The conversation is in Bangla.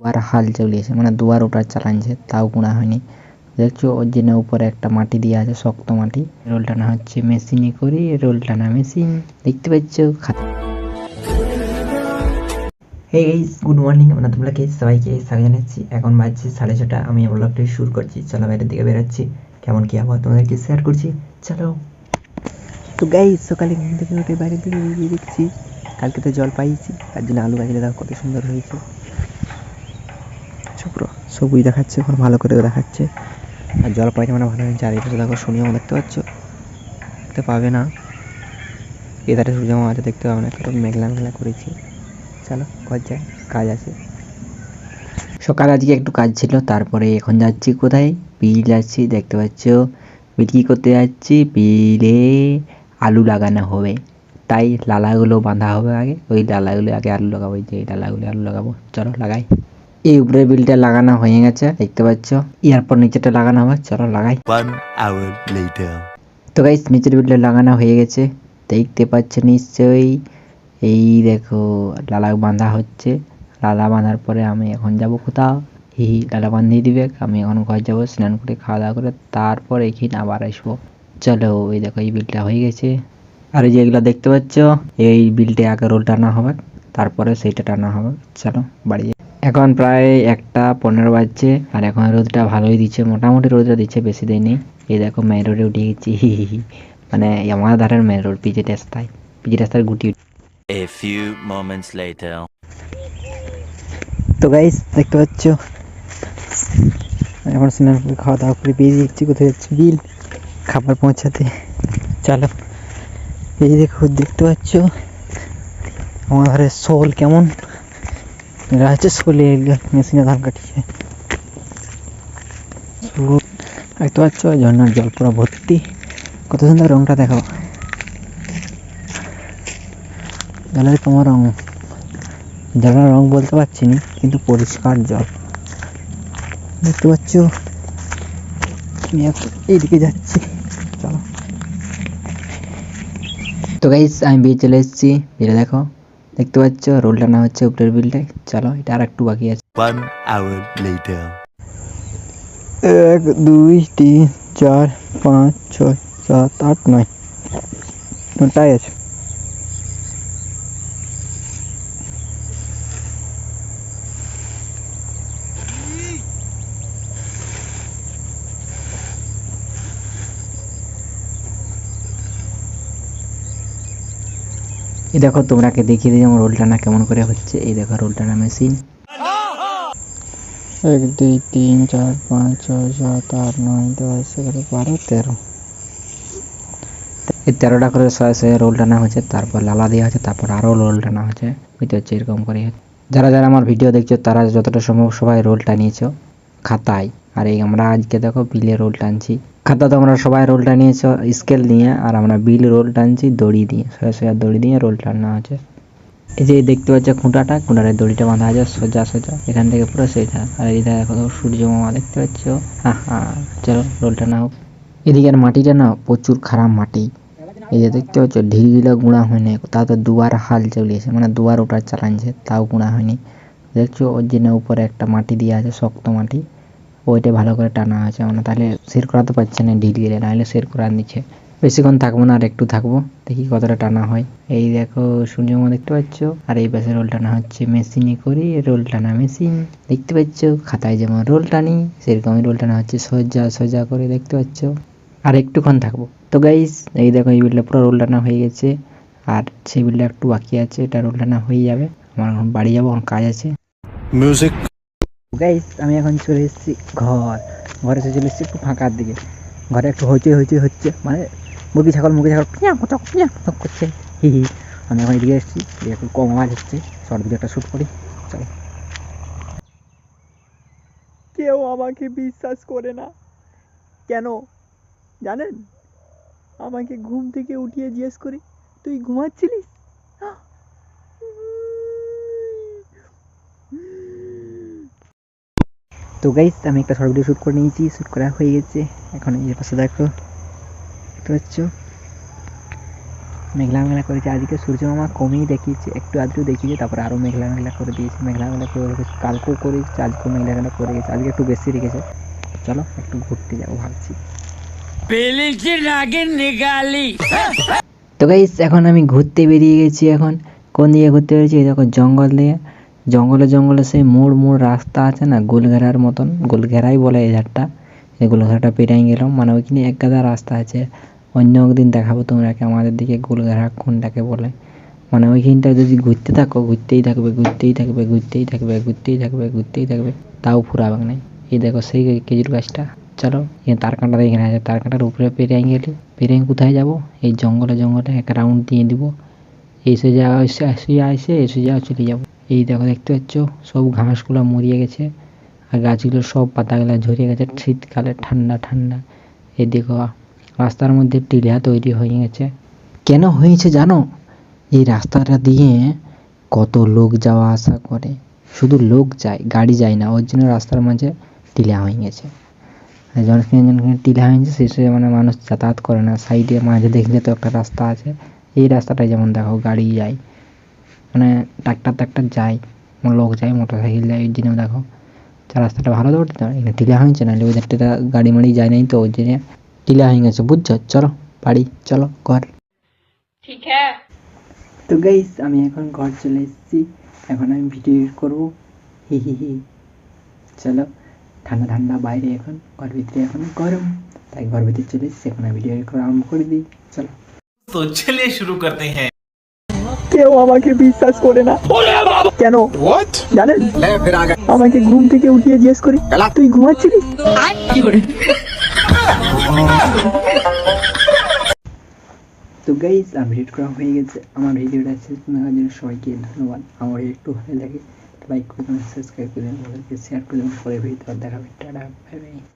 দুয়ার হাল চালিয়েছে মানে দুয়ার ওটা চালাচ্ছে তাও গুঁড়া হয়নি। দেখছ, ওর জন্য উপরে একটা মাটি দেওয়া আছে, শক্ত মাটি। রোল টানা হচ্ছে মেশিনে করে রোল টানা মেশিন। দেখতে পাচ্ছ, খাতা। হে গাইস গুড মর্নিং আমরা তোমরাকে সবাইকে স্বাগত জানাচ্ছি। এখন বাজছে সাড়ে ছটা, আমি ব্লগটি শুরু করছি। চলো বাইরের দিকে বেরোচ্ছি। কেমন কি আবহাওয়া তোমাদেরকে শেয়ার করছি? চলো। তো গাইস সকালে ঘুম থেকে উঠে বাইরের দিকে দেখছি কালকে তো জল পাইছি তার জন্য আলু গাছটা দেখো কত সুন্দর হয়েছে। শুক্র। সবুজ দেখাচ্ছে এখন ভালো করে দেখাচ্ছে। আর জল পাইনি মানে ভালো হয়েছে। আর এই পাশে দেখো সূর্যমা দেখতে পাচ্ছ? দেখতে পাবে না। এধারে সূর্যমা আছে, দেখতে পাবে না। কারণ মেঘলা মেঘলা করেছি। চলো, ঘর যাই, কাজ আছে। সকালে আজকে একটু কাজ ছিল, তারপরে এখন যাচ্ছি কোথায়? বিল যাচ্ছি, দেখতে পাচ্ছ? বিল কি করতে যাচ্ছি? বিলে আলু লাগানো হবে। তাই লালাগুলো বাঁধা হবে আগে। ওই লালাগুলো আগে আলু লাগাবো যে লালাগুলো আলু লাগাবো। চলো, লাগাই। এই উপরে বিলটা লাগানো হয়ে গেছে দেখতে পাচ্ছ। এরপর নিচেটা লাগানো হবে চলো লাগাই. তো গাইস নিচের বিলটা লাগানো হয়ে গেছে দেখতে পাচ্ছ নিশ্চয়ই। এই দেখো লালা বাঁধা হচ্ছে। লালা বাঁধার পরে আমি এখন যাব কোথাও। হি লালা বাঁধিয়ে দিবে। আমি এখন ঘর যাব স্নান করে খাওয়া দাওয়া করে তারপর এখানে আবার আসব। চলো এই দেখো এই বিলটা হয়ে গেছে। আর এই যেগুলো দেখতে পাচ্ছ এই বিলটা আগে রোল টানা হবে তারপরে সেইটা টানা হবে। চলো বাড়ি। এখন প্রায় একটা পনেরো বাজছে আর এখন রোদটা ভালোই দিচ্ছে মোটামুটি রোদটা দিচ্ছে বেশি দেয়নি এই দেখো মেন রোডে উঠে গেছি। মানে আমার ধারের মেন রোড পিজি রাস্তায় পিজি রাস্তার গুটি A few moments later. তো গাইস দেখতে পাচ্ছ? এখন স্নান করে খাওয়া দাওয়া করে বেরিয়ে যাচ্ছি কোথায় যাচ্ছি বিল? খাবার পৌঁছাতে। চলো এই দেখো দেখতে পাচ্ছ? আমার ঘরে শোল কেমন? এরা হচ্ছে শোলে মেশিনে ধান কাটিছে। দেখতে পাচ্ছ ঝর্ণার জল পুরো ভর্তি। কত সুন্দর রংটা দেখো জলের কেমন রং, জলের রং বলতে পারছি না, কিন্তু পরিষ্কার জল। দেখতে পাচ্ছ? আমি এখন এইদিকে যাচ্ছি। চলো। তো গাইস আমি বিয়ে চলে এসেছি। বিলে দেখো। দেখতে পাচ্ছ? রোলটা না হচ্ছে উপরের বিলটাই চলো এটা আর একটু বাকি আছে। ওয়ান আওয়ার লেটার এক দুই তিন চার পাঁচ ছয় সাত আট নয়। নটাই আছে। এই দেখো, তোমরাকে দেখিয়ে দিই আমার রোল টানা কেমন করে হচ্ছে। এই দেখো রোল টানা মেশিন এক, দুই, তিন, চার, পাঁচ, ছয়, সাত, আট, নয়, দশ, এগারো, বারো, তেরো। এই তেরোটা করে শয়ে শয়ে রোল টানা হচ্ছে, তারপর লালা দেওয়া হচ্ছে, তারপর আরও রোল টানা হচ্ছে। বুঝতে হচ্ছে এরকম করে যারা যারা আমার ভিডিও দেখছ, তারা যতটা সম্ভব সবাই রোল টানিয়েছো খাতায়। আর এই আমরা আজকে দেখো বিলে রোল টানছি খাতা তো আমরা সবাই রোল টানিয়েছো স্কেল নিয়ে, আর আমরা বিল রোল টানছি দড়ি দিয়ে, সোজা শয়ে দড়ি দিয়ে রোল টানা হচ্ছে এই যে দেখতে পাচ্ছ খুঁটাটা খুঁটারে দড়িটা বাঁধা আছে, সোজা সোজা, এখান থেকে পুরো সোজা আর এই দেখো, সূর্য মামা দেখতে পাচ্ছ? হ্যাঁ হ্যাঁ চলো রোল টানা হোক এদিকের মাটিটা না প্রচুর খারাপ মাটি। এই যে দেখতে পাচ্ছ, ঢিলগুলো গুঁড়া হয়নি, তাও তো দুয়ার হাল চালিয়েছে মানে দুয়ার ওটা চালাচ্ছে তাও গুঁড়া হয়নি। দেখছ, ওর জন্য উপরে একটা মাটি দেওয়া আছে, শক্ত মাটি। ওইটা ভালো করে টানা আছে মানে তাহলে সের করাতে পারছে না ঢিল গেলে, নাহলে সের করা নিচ্ছে বেশিক্ষণ থাকব না আর একটু থাকব, দেখি কতটা টানা হয়। এই দেখো, সূর্যমা দেখতে পাচ্ছ? আর এই পাশে রোল টানা হচ্ছে মেশিনে করি রোল টানা মেশিন দেখতে পাচ্ছ? খাতায় যেমন রোল টানি, সেরকমই রোল টানা হচ্ছে সোজা সোজা করে দেখতে পাচ্ছ। আর একটুক্ষণ থাকব। তো গাইস এই দেখো, এই বিলটা পুরো রোল টানা হয়ে গেছে। আর সেই বিলটা একটু বাকি আছে, এটা রোল টানা হয়ে যাবে। আমার এখন বাড়ি যাব, এখন কাজ আছে। Music. গাইস আমি এখন চলে এসেছি ঘর। ঘরে এসে চলে এসেছি একটু ফাঁকার দিকে। ঘরে একটু হইচই হইচই, হচ্ছে। মানে ছাগল ছাগল, পিয়া করছে। হি হি। আমি এখন এদিকে এসেছি একটু কম হচ্ছে। শর্ট ভিডিও একটা শ্যুট করি। চলো। কেউ আমাকে বিশ্বাস করে না। কেন? জানেন? আমাকে ঘুম থেকে উঠিয়ে জিজ্ঞেস করি, তুই ঘুমাচ্ছিলিস? তো গাইস আমি একটা শর্ট ভিডিও শ্যুট করে নিয়েছি শ্যুট করা হয়ে গেছে। এখন এই পাশে দেখো দেখতে পাচ্ছ? মেঘলা মেঘলা করেছে আজকে সূর্য মামা কমেই দেখিয়েছে একটু আধটু দেখিয়েছে তারপরে আরও মেঘলা মেঘলা করে দিয়েছে। মেঘলা মেঘলা করে রেখেছে কালকেও করে গেছে আজকেও মেঘলা মেঘলা করে গেছে। আজকে একটু বেশি রেখেছে। চলো একটু ঘুরতে যাব ভাবছি। তো গাইস এখন আমি ঘুরতে বেরিয়ে গেছি এখন। কোন দিকে ঘুরতে বেরিয়েছি? এই দেখো জঙ্গল দিয়ে। জঙ্গলে জঙ্গলে সেই মোড় মোড় রাস্তা আছে না, গোলঘেরার মতন, গোলঘেরাই বলে এই ঝাড়টা এই গোলঘেরাটা পেরিয়ে গেলাম মানে ওইখানে এক গাদা রাস্তা আছে। অন্য একদিন দেখাবো তোমরাকে আমাদের দিকে গোলঘেরা কোনটাকে বলে। মানে ওইখানটা যদি ঘুরতে থাকো, ঘুরতেই থাকবে ঘুরতেই থাকবে ঘুরতেই থাকবে ঘুরতেই থাকবে ঘুরতেই থাকবে, তাও ফুরাবে না এই দেখো সেই খেজুর গাছটা। চলো, এই তার কাঁটাটা এখানে আছে, তার কাঁটার উপরে পেরিয়ে গেলে, পেরিয়ে কোথায় যাব? এই জঙ্গলে জঙ্গলে এক রাউন্ড দিয়ে দিব। এসে এসে যাওয়া এসে এসে যাওয়া চলে যাব। এই দেখো দেখতে পাচ্ছ, সব ঘাসগুলো মরিয়ে গেছে, আর গাছগুলো সব পাতাগুলো ঝরিয়ে গেছে, শীতকালে ঠান্ডা ঠান্ডা। এই দেখো, রাস্তার মধ্যে টিলা তৈরি হয়ে গেছে। কেন হয়েছে জানো? এই রাস্তাটা দিয়ে কত লোক যাওয়া আসা করে। শুধু লোক যায়, গাড়ি যায় না, ওর জন্য রাস্তার মাঝে টিলা হয়ে গেছে। জনখানে জনখানে টিলা হয়েছে শেষে মানে মানুষ যাতায়াত করে না। সাইডে মাঝে দেখলে তো একটা রাস্তা আছে। এই রাস্তাটায় যেমন দেখো, গাড়ি যায়। মানে ট্রাক্টর ট্রাক্টর যায় মানে লোক যায় মোটর সাইকেল যায় ওই জন্য দেখো। রাস্তাটা ভালো দৌড় দিতে এখানে টিলা হয়েছে না ওই দিকটা গাড়ি মাড়ি যায় নাই তো ওই জন্য টিলা হয়ে গেছে বুঝছ? চলো বাড়ি চলো ঘর। ঠিক হ্যাঁ। তো গাইস আমি এখন ঘর চলে এসেছি এখন আমি ভিডিও করব। হি হি হি। চলো ঠান্ডা ঠান্ডা বাইরে এখন ঘর ভিতরে এখন গরম। তাই ঘর ভিতরে চলে এসেছি এখন আমি ভিডিও করা আরম্ভ করে দিই। চলো। তো চলে শুরু করতে হ্যাঁ। কেউ আমাকে বিশ্বাস করে না। কেন? জানেন? আমাকে ঘুম থেকে উঠিয়ে জিজ্ঞেস করি তুই ঘুমাচ্ছিলিস তো গাইস আমার ভিডিও করা হয়ে গেছে। আমার ভিডিওটা শেষ দেখার জন্য সবাইকে ধন্যবাদ। আমার একটু ভালো লাগে। লাইক করে দেবেন সাবস্ক্রাইব করে দেবেন ওদেরকে শেয়ার করে দেবেন পরে ভিডিও দেখাবে। Tata bye bye